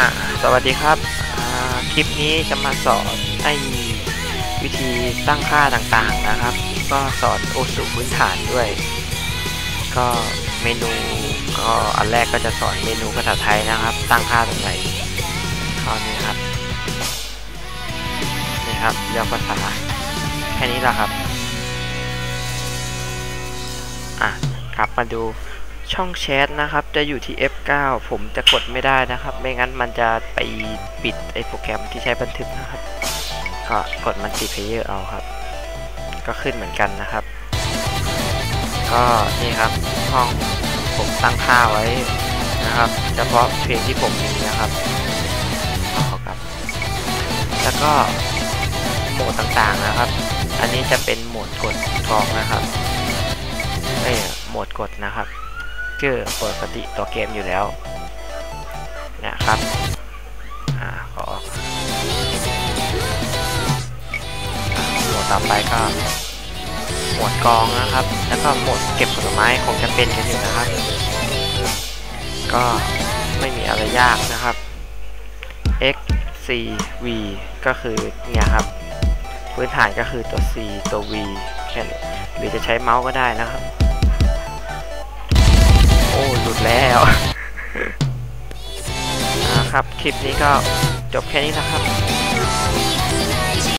อ่าสวัสดีครับคลิปนี้จะมาสอนไอ้วิธีตั้งค่าต่างๆนะครับ ก็สอนโอสุพื้นฐานด้วย ก็เมนูก็อันแรกก็จะสอนเมนูภาษาไทยนะครับ ตั้งค่าตรงไหนข้อนี้ครับนี่ครับเลือกภาษาแค่นี้แหละครับอะครับมาดู ช่องแชทนะครับ จะอยู่ที่ F9 ผมจะกดไม่ได้นะครับ ไม่งั้นมันจะไปปิดไอโปรแกรมที่ใช้บันทึกนะครับ ก็กดมันติเพเยอร์เอาครับ ก็ขึ้นเหมือนกันนะครับ ก็นี่ครับห้องผมตั้งค่าไว้นะครับเฉพาะเพลงที่ผมมีนะครับเอาครับ แล้วก็โหมดต่างๆนะครับ อันนี้จะเป็นโหมดกดทองนะครับเอ้ยโหมดกดนะครับ คือปกติตัวเกมอยู่แล้วนะครับอ่าขอออกอ่าโหมดต่อไปก็หมวดกองนะครับ แล้วก็หมวดเก็บผลไม้คงจะเป็นกันอยู่นะครับ ก็ไม่มีอะไรยากนะครับ x c v ก็คือเนี่ยครับ พื้นฐานก็คือตัว c ตัว v แค่หรือจะใช้เมาส์ก็ได้นะครับ ล้วนะครับ คลิปนี้ก็จบแค่นี้นะครับ